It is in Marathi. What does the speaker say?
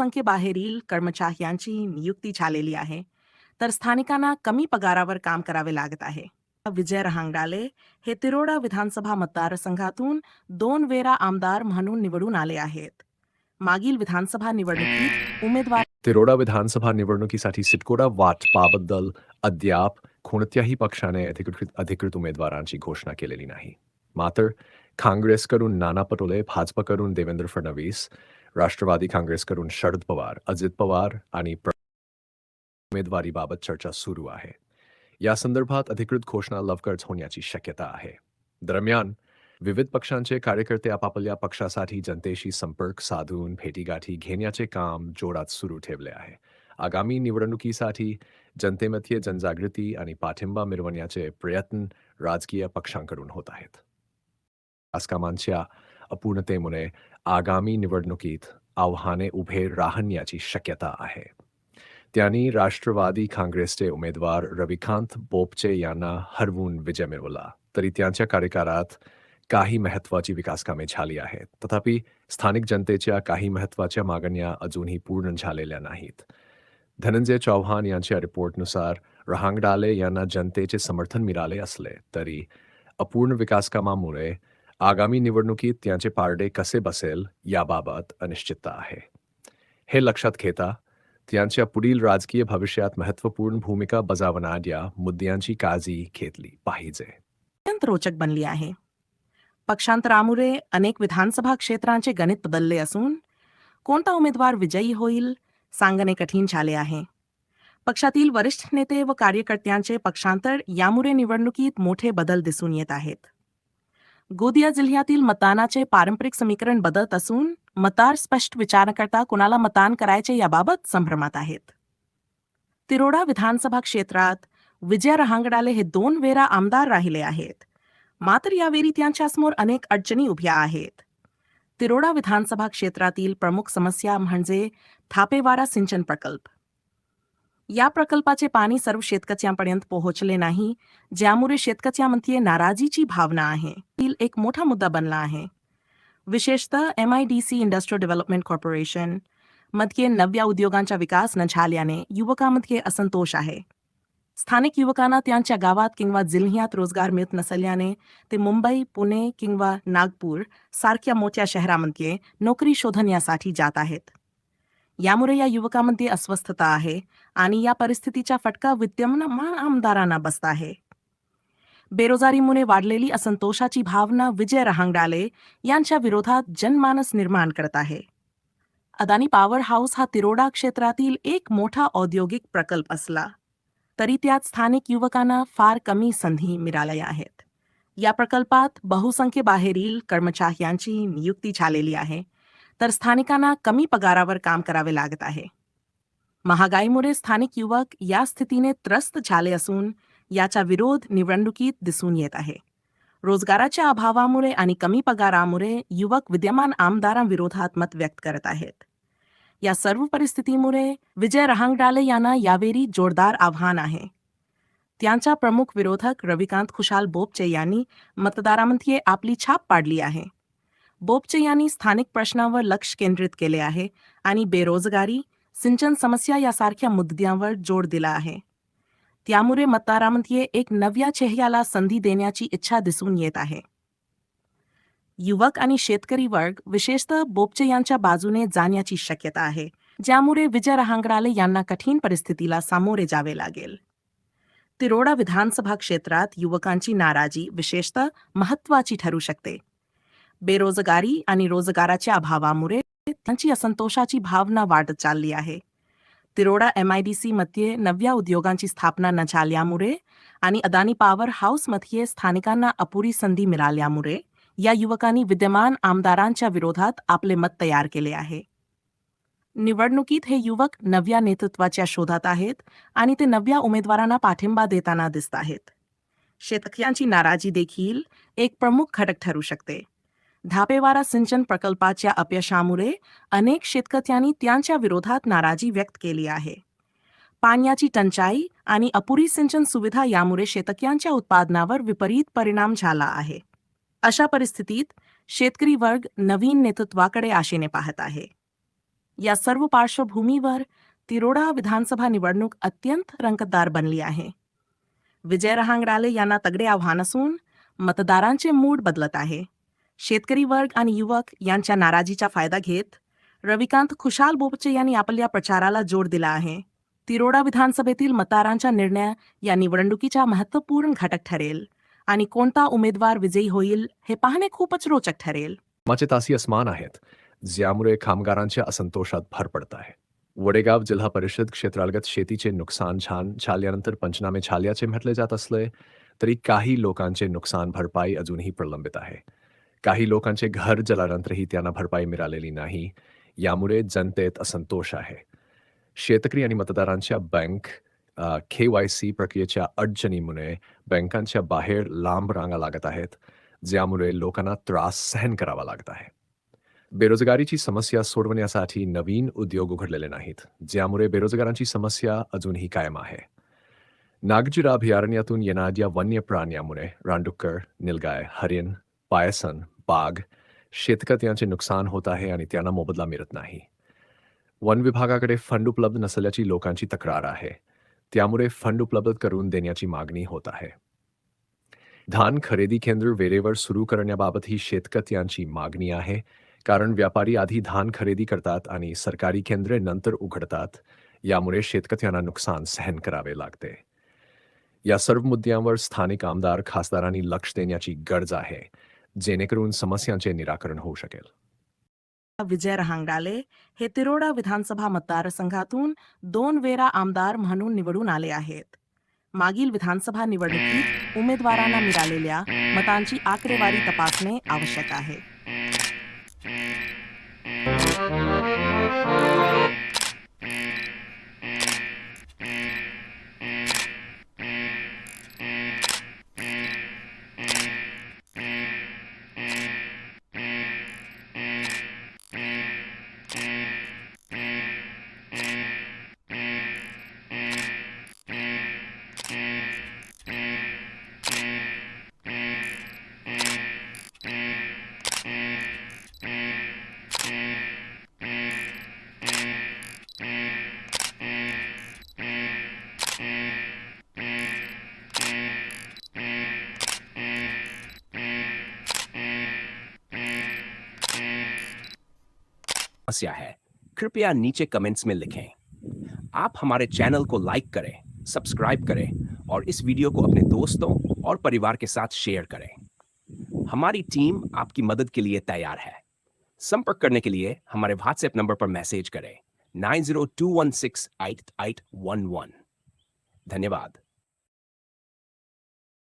बहुसंख्येबाहेरील कर्मचाऱ्यांची नियुक्ती झालेली आहे. तर स्थानिकांना कमी पगारावर काम करावे लागत आहे. विजय रहांगडाले हे तिरोडा विधानसभा मतदारसंघातून दोन वेळा आमदार म्हणून निवडून आले आहेत. मागील विधानसभा निवडणुकीत उमेदवार तिरोडा विधानसभा निवडणुकीसाठी सिटकोडा वाटपाबद्दल अद्याप कोणत्याही पक्षाने अधिकृत अधिकृत उमेदवारांची घोषणा केलेली नाही. मात्र, काँग्रेसकडून नाना पटोले, भाजपकडून देवेंद्र फडणवीस राष्ट्रवादी काँग्रेसकडून शरद पवार अजित पवार आणि प्र- उमेदवारीबाबत चर्चा सुरू आहे. या संदर्भात अधिकृत घोषणा लवकरच होण्याची शक्यता आहे. दरम्यान विविध पक्षांचे कार्यकर्ते आपापल्या पक्षासाठी जनतेशी संपर्क साधून भेटीगाठी घेण्याचे काम जोरात सुरू ठेवले आहे. आगामी निवडणुकीसाठी जनतेमध्ये जनजागृती आणि पाठिंबा मिळवण्याचे प्रयत्न राजकीय पक्षांकडून होत आहेत. कामांच्या अपूर्णतेमुळे आगामी निवडणुकीत आव्हाने उभे राहण्याची शक्यता आहे. त्यांनी राष्ट्रवादी काँग्रेसचे उमेदवार रविकांत बोपचे यांना हरवून विजय मिळवला. तरी त्यांच्या कार्यकाळात काही महत्वाची विकास कामे झाली आहेत. तथापि स्थानिक जनतेच्या काही महत्त्वाच्या मागण्या अजूनही पूर्ण झालेल्या नाहीत. धनंजय चौहान यांच्या रिपोर्टनुसार रहांगडाले यांना जनतेचे समर्थन मिळाले असले तरी अपूर्ण विकासकामामुळे आगामी निवडणुकीत त्यांचे पारडे कसे बसेल याबाबत अनिश्चितता आहे. हे लक्षात घेता त्यांच्या पुढील राजकीय भविष्यात महत्त्वपूर्ण भूमिका बजावणाऱ्या मुद्द्यांची काळजी घेतली पाहिजे. अत्यंत रोचक बनली आहे. पक्षांतरामुळे अनेक विधानसभा क्षेत्रांचे गणित बदलले असून कोणता उमेदवार विजयी होईल सांगणे कठीण झाले आहे. पक्षातील वरिष्ठ नेते व कार्यकर्त्यांचे पक्षांतर यामुळे निवडणुकीत मोठे बदल दिसून येत आहेत. गोदिया जिल्ह्यातील मतदानाचे पारंपरिक समीकरण बदलत असून मतदार स्पष्ट विचार करता कुणाला मतदान करायचे याबाबत संभ्रमात आहेत. तिरोडा विधानसभा क्षेत्रात विजय रहांगडाले हे दोन वेळा आमदार राहिले आहेत. मात्र यावेळी त्यांच्यासमोर अनेक अडचणी उभ्या आहेत. तिरोडा विधानसभा क्षेत्रातील प्रमुख समस्या म्हणजे थापेवारा सिंचन प्रकल्प. या प्रकल्पाचे पाणी सर्व शेतकऱ्यांपर्यंत पोहोचले नाही ज्यामुळे शेतकऱ्यांमध्ये नाराजीची भावना आहे. तील एक मोठा मुद्दा बनला आहे. विशेषतः M I D C industrial development कॉर्पोरेशनमध्ये नव्या उद्योगांचा विकास न झाल्याने युवकांमध्ये असंतोष आहे. स्थानिक युवकांना त्यांच्या गावात किंवा जिल्ह्यात रोजगार मिळत नसल्याने ते मुंबई पुणे किंवा नागपूर सारख्या मोठ्या शहरांमध्ये नोकरी शोधण्यासाठी जात आहेत. यामुळे या युवकांमध्ये अस्वस्थता आहे आणि या परिस्थितीचा फटका विद्यमान आमदारांना बसत आहे. बेरोजगारीमुळे वाढलेली असंतोषाची भावना विजय रहांगडाले यांच्या विरोधात जनमानस निर्माण करत आहे. अदानी पॉवर हाऊस हा तिरोडा क्षेत्रातील एक मोठा औद्योगिक प्रकल्प असला तरी त्यात स्थानिक युवकांना फार कमी संधी मिळाल्या आहेत. या प्रकल्पात बहुसंख्य बाहेरील कर्मचाऱ्यांची नियुक्ती झालेली आहे. तर स्थानिकांना कमी पगारावर काम करावे लागत आहे. महागाईमुळे स्थानिक युवक या स्थितीने त्रस्त झाले असून याचा विरोध निवडणुकीत दिसून येत आहे. रोजगाराच्या अभावामुळे आणि कमी पगारामुळे युवक विद्यमान आमदारांविरोधात मत व्यक्त करत आहेत. या सर्व परिस्थितीमुळे विजय रहांगडाले यांना यावेळी जोरदार आव्हान आहे. त्यांचा प्रमुख विरोधक रविकांत खुशाल बोपचे यांनी मतदारामध्ये आपली छाप पाडली आहे. बोपचे यांनी स्थानिक प्रश्नांवर लक्ष केंद्रित केले आहे आणि बेरोजगारी सिंचन समस्या यासारख्या मुद्द्यांवर जोर दिला आहे. त्यामुळे मतदारामध्ये एक नव्या चेहऱ्याला संधी देण्याची इच्छा दिसून येत आहे. युवक आणि शेतकरी वर्ग विशेषतः बोपचे यांच्या बाजूने जाण्याची शक्यता आहे ज्यामुळे विजय रहांगडाले यांना कठीण परिस्थितीला सामोरे जावे लागेल. तिरोडा विधानसभा क्षेत्रात युवकांची नाराजी विशेषतः महत्वाची ठरू शकते. बेरोजगारी आणि रोजगाराच्या अभावामुळे त्यांची असंतोषाची भावना वाढत चालली आहे. तिरोडा एमआयडीसी मध्ये नव्या उद्योगांची स्थापना न झाल्यामुळे आणि अदानी पॉवर हाऊसमध्ये स्थानिकांना अपुरी संधी मिळाल्यामुळे या युवकांनी विद्यमान आमदारांच्या विरोधात आपले मत तयार केले आहे. निवडणुकीत हे युवक नव्या नेतृत्वाच्या शोधात आहेत आणि ते नव्या उमेदवारांना पाठिंबा देताना दिसत आहेत. शेतकऱ्यांची नाराजी देखील एक प्रमुख घटक ठरू शकते. धापेवारा सिंचन प्रकल्पाच्या अपयशामुळे अनेक शेतकऱ्यांनी त्यांच्या विरोधात नाराजी व्यक्त केली आहे. पाण्याची टंचाई आणि अपुरी सिंचन सुविधा यामुळे शेतकऱ्यांच्या उत्पादनावर विपरीत परिणाम झाला आहे. अशा परिस्थितीत शेतकरी वर्ग नवीन नेतृत्वाकडे आशेने पाहत आहे. या सर्व पार्श्वभूमीवर तिरोडा विधानसभा निवडणूक अत्यंत रंगतदार बनली आहे. विजय रहांगडाले यांना तगडे आव्हान असून मतदारांचे मूड बदलत आहे. शेतकरी वर्ग आणि युवक यांच्या नाराजीचा फायदा घेत रविकांत खुशाल बोपचे यांनी आपल्या प्रचाराला जोर दिला आहे. तिरोडा विधानसभेतील मतदारांचा निर्णय या निवडणुकीचा महत्त्वपूर्ण घटक ठरेल आणि कोणता उमेदवार विजयी होईल हे पाहणे खूपच रोचक ठरेल. माझे तासी असमान आहेत ज्यामुळे कामगारांच्या असंतोषात भर पडत आहे. वडेगाव जिल्हा परिषद क्षेत्रालगत शेतीचे नुकसान छान झाल्यानंतर पंचनामे झाल्याचे म्हटले जात असले तरी काही लोकांचे नुकसान भरपाई अजूनही प्रलंबित आहे. काही लोकांचे घर जलानंतरही त्यांना भरपाई मिळालेली नाही. यामुळे जनतेत असंतोष आहे. शेतकरी आणि मतदारांच्या बँक के वाय सी प्रक्रियेच्या अडचणीमुळे बँकांच्या बाहेर लांब रांगा लागत आहेत ज्यामुळे लोकांना त्रास सहन करावा लागत आहे. बेरोजगारीची समस्या सोडवण्यासाठी नवीन उद्योग उघडलेले नाहीत ज्यामुळे बेरोजगारांची समस्या अजूनही कायम आहे. नागजिरा अभयारण्यातून येणाऱ्या वन्य प्राण्यामुळे रानडुक्कर निलगाय हरिण पायसन बाग शेतकत यांचे नुकसान होत आहे आणि त्यांना मोबदला मिळत नाही. वन विभागाकडे फंड उपलब्ध नसल्याची लोकांची तक्रार आहे. त्यामुळे फंड उपलब्ध करून देण्याची मागणी होत आहे. धान खरेदी केंद्र वेळेवर सुरू करण्याबाबत ही शेतकत यांची मागणी आहे. कारण व्यापारी आधी धान खरेदी करतात आणि सरकारी केंद्रे नंतर उघडतात. यामुळे शेतकत यांना नुकसान सहन करावे लागते. या सर्व मुद्द्यांवर स्थानिक आमदार खासदारांनी लक्ष देण्याची गरज आहे. जेणेकरून समस्यांचे निराकरण होऊ शकेल. विजय रहांगडाले हे तिरोडा विधानसभा मतदारसंघातून दोन वेळा आमदार म्हणून निवडून आले आहेत. मागील विधानसभा निवडणुकीत उमेदवारांना मिळालेल्या मतांची आकडेवारी तपासणे आवश्यक आहे. समस्या है। कृपया नीचे कमेंट्स में लिखें। आप हमारे चैनल को लाइक करें, सब्सक्राइब करें और इस वीडियो को अपने दोस्तों और परिवार के साथ शेयर करें। हमारी टीम आपकी मदद के लिए तैयार है। संपर्क करने के लिए हमारे व्हाट्सएप नंबर पर मैसेज करें। नाइन धन्यवाद।